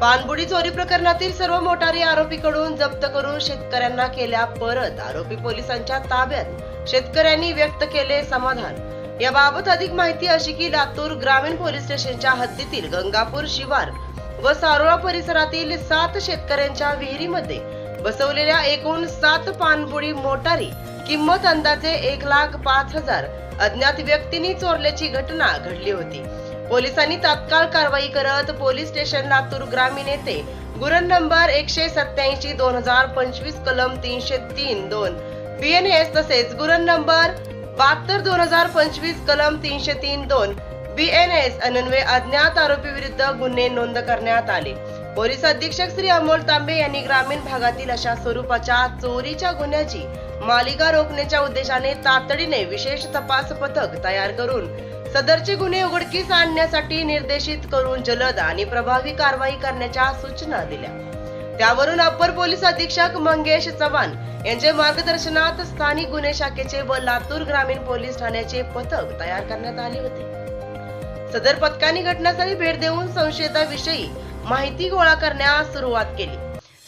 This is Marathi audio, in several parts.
पानबुडी चोरी प्रकरणातील सर्व मोटारी आरोपीकडून जप्त करून शेतकऱ्यांना केल्या परत. आरोपी पोलिसांच्या ताब्यात शेतकऱ्यांनी व्यक्त केले समाधान. याबाबत अधिक माहिती अशी की लातूर ग्रामीण पोलीस स्टेशनच्या हद्दीतील गंगापूर शिवार व सारोळा परिसरातील सात शेतकऱ्यांच्या विहिरीमध्ये बसवलेल्या एकूण सात पानबुडी मोटारी किंमत अंदाजे एक लाख पाच हजार अज्ञात व्यक्तींनी चोरल्याची घटना घडली होती. पोलिसांनी तात्काळ कारवाई करत पोलीस स्टेशन लातूर ग्रामीण येथे गुन्हा नंबर एकशे सत्याऐंशी दोन हजार पंचवीस कलम तीनशे तीन दोन बीएनएस तसेच गुन्हा नंबर बहात्तर दोन हजार पंचवीस कलम तीनशे तीन दोन बीएनएस अनन्वय अज्ञात आरोपी विरुद्ध गुन्हे नोंद करण्यात आले. पोलीस अधीक्षक श्री अमोल तांबे यांनी ग्रामीण भागातील अशा स्वरूपाच्या चोरीच्या गुन्ह्याची मालिका रोखण्याच्या उद्देशाने तातडीने विशेष तपास पथक तयार करून सदरचे गुन्हे उघडकीस आणण्यासाठी निर्देशित करून जलद आणि प्रभावी कारवाई करण्याच्या सूचना दिल्या. त्यावरून अप्पर पोलीस अधीक्षक मंगेश चव्हाण यांच्या मार्गदर्शनात स्थानिक गुन्हे शाखेचे व लातूर ग्रामीण पोलीस ठाण्याचे पथक तयार करण्यात आले होते. सदर पथकाने घटनास्थळी भेट देऊन संशयिताविषयी माहिती गोळा करण्यास सुरुवात केली.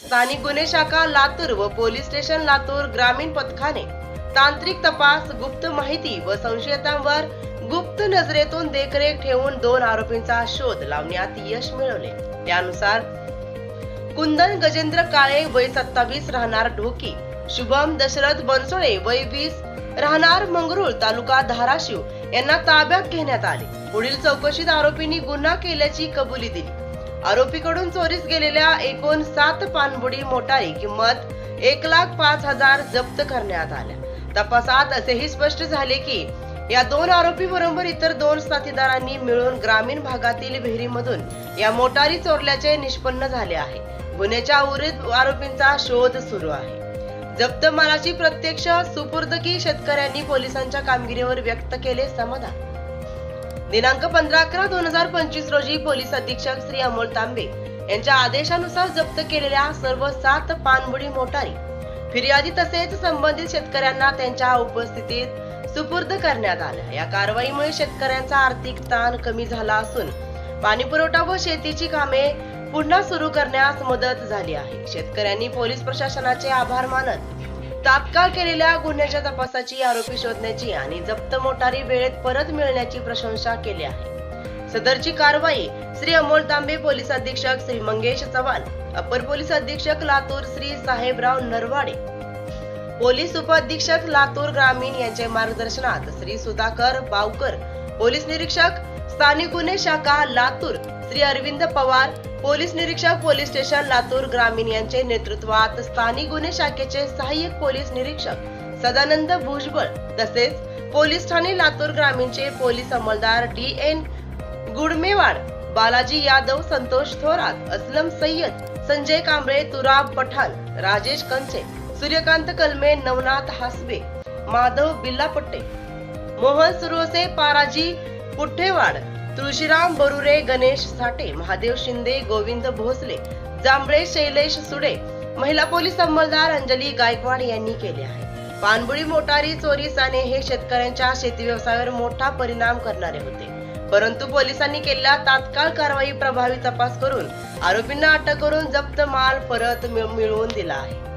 स्थानिक गुन्हे शाखा लातूर व पोलीस स्टेशन लातूर ग्रामीण पथकाने तांत्रिक तपास गुप्त माहिती व संशयितांवर गुप्त नजरेतून देखरेख ठेवून दोन आरोपींचा शोध लावण्यात यश मिळवले. त्यानुसार कुंदन गजेंद्र काळे वय सत्तावीस राहणार ढोकी शुभम दशरथ बनसोळे वय वीस राहणार मंगरुळ तालुका धाराशिव यांना ताब्यात घेण्यात आले. पुढील चौकशीत आरोपींनी गुन्हा केल्याची कबुली दिली. आरोपीकडून चोरीस गेलेल्या एकूण सात पाणबुडी मोटारी किंमत एक लाख पाच हजार जप्त करण्यात आल्या. तपासात असेही स्पष्ट झाले की या दोन आरोपी बरोबर इतर दोन साथीदारांनी मिळून ग्रामीण भागातील विहिरीमधून या मोटारी चोरल्याचे निष्पन्न झाले आहे. गुन्ह्याच्या उर्वरित आरोपींचा शोध सुरू आहे. जप्त मालाची प्रत्यक्ष सुपूर्दगी शेतकऱ्यांनी पोलिसांच्या कामगिरीवर व्यक्त केले समाधान. दिनांक पंधरा अकरा दोन हजार पंचवीस रोजी पोलीस अधीक्षक श्री अमोल तांबे यांच्या आदेशानुसार जप्त केलेल्या सर्व सात पानबुडी मोटारी फिर्यादी तसेच संबंधित शेतकऱ्यांना त्यांच्या उपस्थितीत सुपूर्द करण्यात आल्या. या कारवाईमुळे शेतकऱ्यांचा आर्थिक ताण कमी झाला असून पाणी पुरवठा व शेतीची कामे पुन्हा सुरू करण्यास मदत झाली आहे. शेतकऱ्यांनी पोलीस प्रशासनाचे आभार मानत तात्काळ केलेल्या गुन्ह्याच्या तपासाची आरोपी शोधण्याची आणि जप्त मोटारी वेळेत परत मिळण्याची प्रशंसा केली आहे. सदरची कारवाई श्री अमोल तांबे पोलीस अधीक्षक श्री मंगेश चव्हाण अपर पोलीस अधीक्षक लातूर श्री साहेबराव नरवाडे. पोलीस उपअधीक्षक लातूर ग्रामीण यांच्या मार्गदर्शनात श्री सुधाकर बावकर पोलीस निरीक्षक स्थानिक गुन्हे शाखा लातूर श्री अरविंद पवार पोलीस निरीक्षक पोलीस स्टेशन लातूर ग्रामीण यांचे नेतृत्वात स्थानिक गुन्हे शाखेचे सहाय्यक पोलीस निरीक्षक सदानंद भुजबळ तसेच पोलीस ठाणे लातूर ग्रामीणचे पोलीस अंमलदार डी एन गुडमेवाड बालाजी यादव संतोष थोरात असलम सय्यद संजय कांबळे तुराब पठाण राजेश कंचे सूर्यकांत कलमे नवनाथ हासबे माधव बिल्लापट्टे मोहन सुरोसे पाराजी पुठ्ठेवाड तुळशीराम बरुरे गणेश साठे महादेव शिंदे गोविंद भोसले जांभळे शैलेश सुडे महिला पोलीस अंमलदार अंजली गायकवाड यांनी केले आहे. पानबुडी मोटारी चोरी साने हे शेतकऱ्यांच्या शेती व्यवसायावर मोठा परिणाम करणारे होते. परंतु पोलिसांनी केलेल्या तात्काळ कारवाई प्रभावी तपास करून आरोपींना अटक करून जप्त माल परत मिळवून दिला आहे.